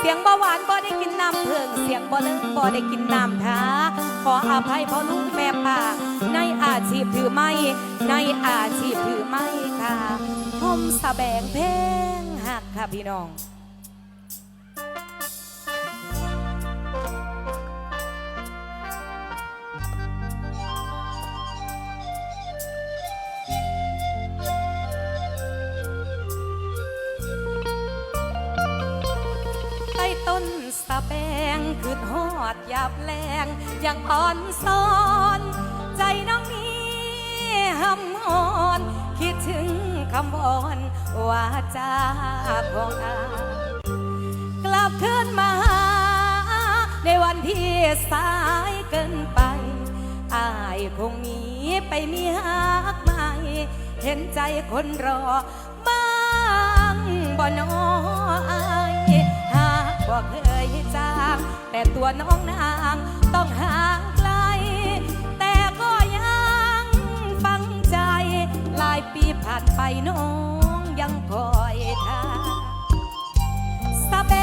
เสียงเบาหวานบ่ได้กินน้ำเพิ่งเสียงบ่เลิกบ่ได้กินน้ำท้าขออภัยพ่อลูกแม่ป่าในอาชีพถือไม่ ในอาชีพถือไม่ค่ะห่มสะแบงเพลงหักค่ะพี่น้อง งคือหอดหยาบแรงยังอ่อนซ้อน ใจน้องนี้หำหอนคิดถึงคำวอนว่าจาของอากลับคืนมาในวันที่สายเกินไปอายคงหนีไปมีหักใหม่เห็นใจคนรอบ้างบ่นออายหากบ่เคย แต่ตัวน้องนางต้องห่างไกล แต่ก็ยังฟังใจ หลายปีผ่านไปน้องยังคอยท่าสะแบ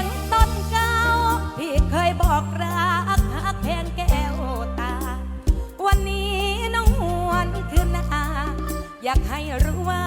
งต้นเก้าที่เคยบอกรักหักแพงแก้วตา วันนี้น้องหวนคืนนาอยากให้รู้ว่า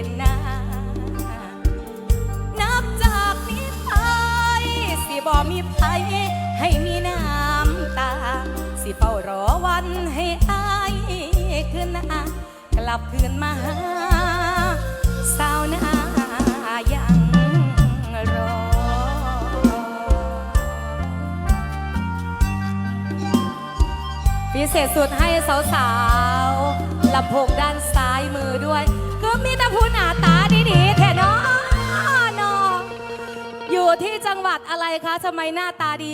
เห็นหน้า นับจากนี้ไปสิบ่มีภัยให้มีน้ำตา สิเฝ้ารอวันให้อายคืนหน้ากลับคืนมาหาสาวนายังรอ พิเศษสุดให้สาวๆลำโพงด้านซ้ายมือด้วย มีแต่ผู้หน้าตาดีๆแท้เนาะเนอยู่ที่จังหวัดอะไรคะทำไมหน้าตาดี